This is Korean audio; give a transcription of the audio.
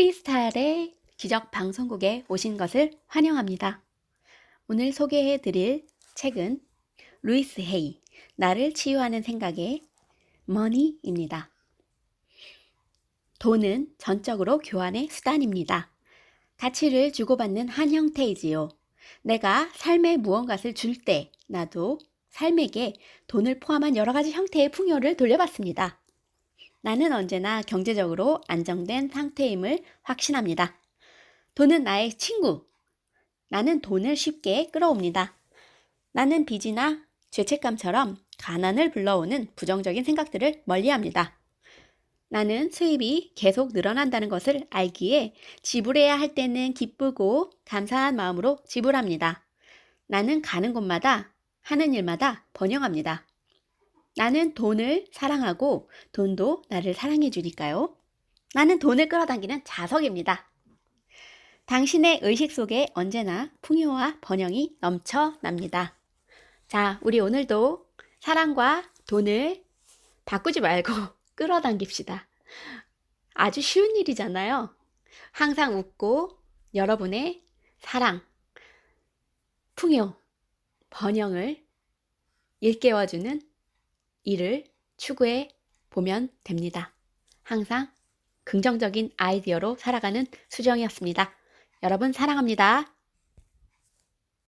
크리스탈의 기적 방송국에 오신 것을 환영합니다. 오늘 소개해 드릴 책은 루이스 헤이, 나를 치유하는 생각의 머니입니다. 돈은 전적으로 교환의 수단입니다. 가치를 주고받는 한 형태이지요. 내가 삶에 무언가를 줄 때 나도 삶에게 돈을 포함한 여러 가지 형태의 풍요를 돌려받습니다. 나는 언제나 경제적으로 안정된 상태임을 확신합니다. 돈은 나의 친구. 나는 돈을 쉽게 끌어옵니다. 나는 빚이나 죄책감처럼 가난을 불러오는 부정적인 생각들을 멀리합니다. 나는 수입이 계속 늘어난다는 것을 알기에 지불해야 할 때는 기쁘고 감사한 마음으로 지불합니다. 나는 가는 곳마다 하는 일마다 번영합니다. 나는 돈을 사랑하고 돈도 나를 사랑해 주니까요. 나는 돈을 끌어당기는 자석입니다. 당신의 의식 속에 언제나 풍요와 번영이 넘쳐납니다. 자, 우리 오늘도 사랑과 돈을 바꾸지 말고 끌어당깁시다. 아주 쉬운 일이잖아요. 항상 웃고 여러분의 사랑, 풍요, 번영을 일깨워주는 일을 추구해 보면 됩니다. 항상 긍정적인 아이디어로 살아가는 수정이었습니다. 여러분 사랑합니다.